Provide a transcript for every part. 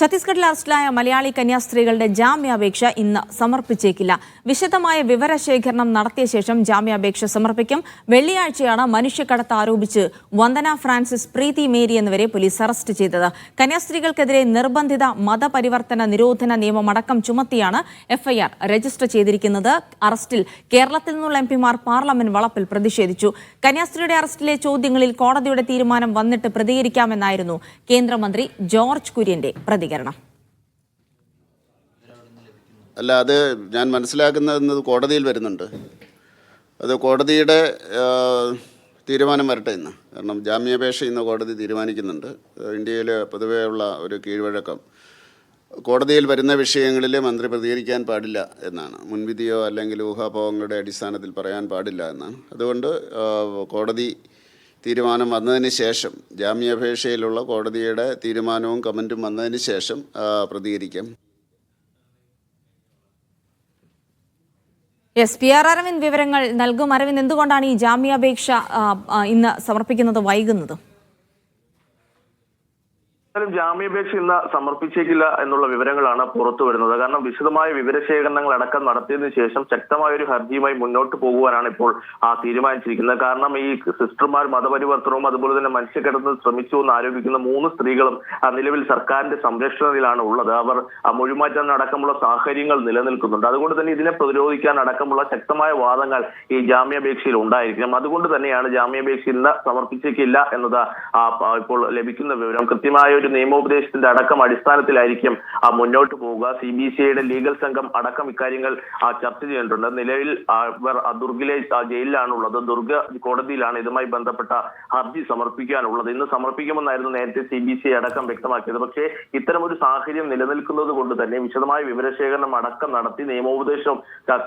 ഛത്തീസ്ഗഡിൽ അറസ്റ്റിലായ മലയാളി കന്യാസ്ത്രീകളുടെ ജാമ്യാപേക്ഷ ഇന്ന് സമർപ്പിച്ചേക്കില്ല. വിശദമായ വിവരശേഖരണം നടത്തിയ ശേഷം ജാമ്യാപേക്ഷ സമർപ്പിക്കും. വെള്ളിയാഴ്ചയാണ് മനുഷ്യക്കടത്ത് ആരോപിച്ച് വന്ദന ഫ്രാൻസിസ് പ്രീതി മേരി എന്നിവരെ പോലീസ് അറസ്റ്റ് ചെയ്തത്. കന്യാസ്ത്രീകൾക്കെതിരെ നിർബന്ധിത മതപരിവർത്തന നിരോധന നിയമമടക്കം ചുമത്തിയാണ് എഫ്ഐആർ രജിസ്റ്റർ ചെയ്തിരിക്കുന്നത്. അറസ്റ്റിൽ കേരളത്തിൽ നിന്നുള്ള എം പിമാർ പാർലമെന്റ് വളപ്പിൽ പ്രതിഷേധിച്ചു. കന്യാസ്ത്രീയുടെ അറസ്റ്റിലെ ചോദ്യങ്ങളിൽ കോടതിയുടെ തീരുമാനം വന്നിട്ട് പ്രതികരിക്കാമെന്നായിരുന്നു കേന്ദ്രമന്ത്രി ജോർജ് കുര്യന്റെ പ്രതികരണം അല്ല അത് ഞാൻ മനസ്സിലാക്കുന്നത് കോടതിയിൽ വരുന്നുണ്ട്. അത് കോടതിയുടെ തീരുമാനം വരട്ടെ ഇന്ന്. കാരണം ജാമ്യാപേക്ഷ ഇന്ന് കോടതി തീരുമാനിക്കുന്നുണ്ട്. ഇന്ത്യയിൽ പൊതുവേ ഉള്ള ഒരു കീഴ്വഴക്കം. കോടതിയിൽ വരുന്ന വിഷയങ്ങളിൽ മന്ത്രി പ്രതികരിക്കാൻ പാടില്ല എന്നാണ്. മുൻവിധിയോ അല്ലെങ്കിൽ ഊഹാപോഹങ്ങളുടെ അടിസ്ഥാനത്തിൽ പറയാൻ പാടില്ല എന്നാണ്. അതുകൊണ്ട് കോടതി തീരുമാനം വന്നതിന് ശേഷം ജാമ്യാപേക്ഷയിലുള്ള കോടതിയുടെ തീരുമാനവും കമന്റും വന്നതിന് ശേഷം പ്രതികരിക്കാം. എസ് പി ആർ അരവിന്ദ് വിവരങ്ങൾ നൽകും. അരവിന്ദ് എന്തുകൊണ്ടാണ് ഈ ജാമ്യാപേക്ഷ ഇന്ന് സമർപ്പിക്കുന്നത്? വൈകുന്നത്. എന്തായാലും ജാമ്യാപേക്ഷ ഇന്ന് സമർപ്പിച്ചേക്കില്ല എന്നുള്ള വിവരങ്ങളാണ് പുറത്തു വരുന്നത്. കാരണം വിശദമായ വിവരശേഖരണങ്ങൾ അടക്കം നടത്തിയതിനു ശേഷം ശക്തമായ ഒരു ഹർജിയുമായി മുന്നോട്ട് പോകുവാനാണ് ഇപ്പോൾ ആ തീരുമാനിച്ചിരിക്കുന്നത്. കാരണം ഈ സിസ്റ്റർമാർ മതപരിവർത്തനവും അതുപോലെ തന്നെ മനുഷ്യക്കടത്തിന് ശ്രമിച്ചു എന്ന് ആരോപിക്കുന്ന മൂന്ന് സ്ത്രീകളും നിലവിൽ സർക്കാരിന്റെ സംരക്ഷണത്തിലാണ് ഉള്ളത്. അവർ മൊഴിമാറ്റം അടക്കമുള്ള സാഹചര്യങ്ങൾ നിലനിൽക്കുന്നുണ്ട്. അതുകൊണ്ട് തന്നെ ഇതിനെ പ്രതിരോധിക്കാൻ അടക്കമുള്ള ശക്തമായ വാദങ്ങൾ ഈ ജാമ്യാപേക്ഷയിൽ ഉണ്ടായിരിക്കണം. അതുകൊണ്ട് തന്നെയാണ് ജാമ്യാപേക്ഷ ഇന്ന് സമർപ്പിച്ചേക്കില്ല എന്നത് ഇപ്പോൾ ലഭിക്കുന്ന വിവരം. കൃത്യമായ ഒരു നിയമോപദേശത്തിന്റെ അടക്കം അടിസ്ഥാനത്തിലായിരിക്കും മുന്നോട്ട് പോവുക. സി ബി സി ഐയുടെ ലീഗൽ സംഘം അടക്കം ഇക്കാര്യങ്ങൾ ചർച്ച ചെയ്തിട്ടുണ്ട്. നിലവിൽ ഇവർ ദുർഗിലെ ജയിലിലാണുള്ളത്. ദുർഗ കോടതിയിലാണ് ഇതുമായി ബന്ധപ്പെട്ട ഹർജി സമർപ്പിക്കാനുള്ളത്. ഇന്ന് സമർപ്പിക്കുമെന്നായിരുന്നു നേരത്തെ സി ബി സി അടക്കം വ്യക്തമാക്കിയത്. പക്ഷേ ഇത്തരം ഒരു സാഹചര്യം നിലനിൽക്കുന്നത് കൊണ്ട് തന്നെ വിശദമായ വിവരശേഖരണം അടക്കം നടത്തി നിയമോപദേശം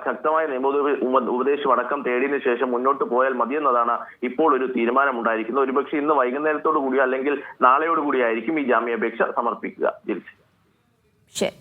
ശക്തമായ നിയമോപദേശം അടക്കം തേടിയതിനു ശേഷം മുന്നോട്ട് പോയാൽ മതിയെന്നതാണ് ഇപ്പോൾ ഒരു തീരുമാനം ഉണ്ടായിരിക്കുന്നത് ഒരുപക്ഷെ ഇന്ന് വൈകുന്നേരത്തോടു കൂടി അല്ലെങ്കിൽ നാളെയോടുകൂടി ആയിരിക്കും ഈ ജാമ്യാപേക്ഷ സമർപ്പിക്കുക ജിൽസി ശരി